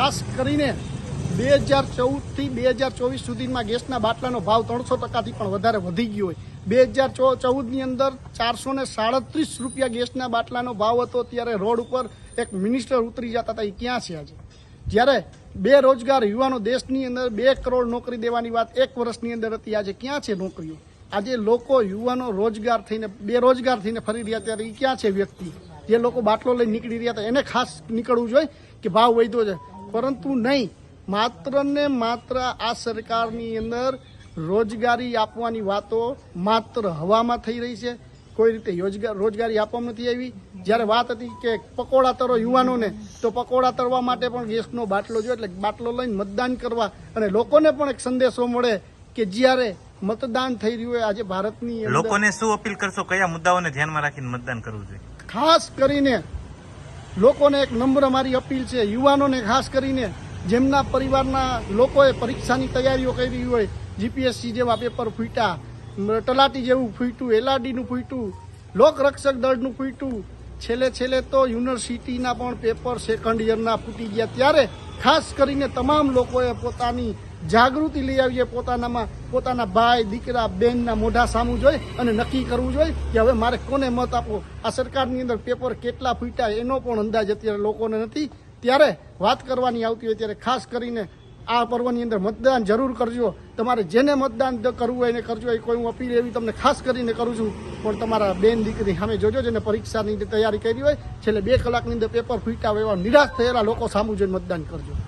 ખાસ કરીને બે હજાર ચૌદથી બે હજાર ચોવીસ સુધીમાં ગેસના બાટલાનો ભાવ ત્રણસો ટકાથી પણ વધારે વધી ગયો હોય. બે હજાર ચૌદની અંદર ચારસો ને સાડત્રીસ રૂપિયા ગેસના બાટલાનો ભાવ હતો. ત્યારે રોડ ઉપર એક મિનિસ્ટર ઉતરી જતા હતા. એ ક્યાં છે આજે? જ્યારે બેરોજગાર યુવાનો દેશની અંદર બે કરોડ નોકરી દેવાની વાત એક વર્ષની અંદર હતી. આજે ક્યાં છે નોકરીઓ? આજે લોકો યુવાનો રોજગાર થઈને, બેરોજગાર થઈને ફરી રહ્યા ત્યારે એ ક્યાં છે વ્યક્તિ? જે લોકો બાટલો લઈને નીકળી રહ્યા હતા, એને ખાસ નીકળવું જોઈએ કે ભાવ વધ્યો છે. પરંતુ નહીં માત્ર ને માત્ર આ સરકારની અંદર રોજગારી આપવાની વાતો માત્ર હવામાં થઈ રહી છે. કોઈ રીતે રોજગારી આપવામાં નથી આવી. જ્યારે વાત હતી કે પકોડા તરો યુવાનોને તો પકોડા તરવા માટે પણ ગેસનો બાટલો જોઈએ. એટલે બાટલો લઈને મતદાન કરવા અને લોકોને પણ એક સંદેશો મળે કે જ્યારે મતદાન થઈ રહ્યું હોય આજે ભારતની લોકોને શું અપીલ કરશો? કયા મુદ્દાઓને ધ્યાનમાં રાખીને મતદાન કરવું જોઈએ? ખાસ કરીને લોકોને એક નંબર મારી અપીલ છે, યુવાનોને ખાસ કરીને જેમના પરિવારના લોકોએ પરીક્ષાની તૈયારીઓ કરી હોય જીપીએસસી જેવા પેપર ફૂટ્યા તલાટી જેવું ફૂટ્યું એલઆરડીનું ફૂટ્યું લોકરક્ષક દળનું ફૂટ્યું, છેલ્લે છેલ્લે તો યુનિવર્સિટીના પણ પેપર સેકન્ડ યરના ફૂટી ગયા. ત્યારે ખાસ કરીને તમામ લોકોએ પોતાની જાગૃતિ લઈ આવીએ પોતાનામાં, પોતાના ભાઈ, દીકરા બહેનના મોઢા સામું જોઈ અને નક્કી કરવું જોઈએ કે હવે મારે કોને મત આપવો? આ સરકારની અંદર પેપર કેટલા ફૂટ્યા એનો પણ અંદાજ અત્યારે લોકોને નથી. ત્યારે વાત કરવાની આવતી હોય ત્યારે ખાસ કરીને આ પર્વની અંદર મતદાન જરૂર કરજો. તમારે જેને મતદાન કરવું હોય એને કરજો. એ કોઈ હું અપીલ એવી તમને ખાસ કરીને કરું છું. પણ તમારા બેન દીકરી સામે જોજો જેને પરીક્ષાની તૈયારી કરી હોય, છેલ્લે બે કલાકની અંદર પેપર ફૂટ્યા હોય એવા નિરાશ થયેલા લોકો સામું જોઈને મતદાન કરજો.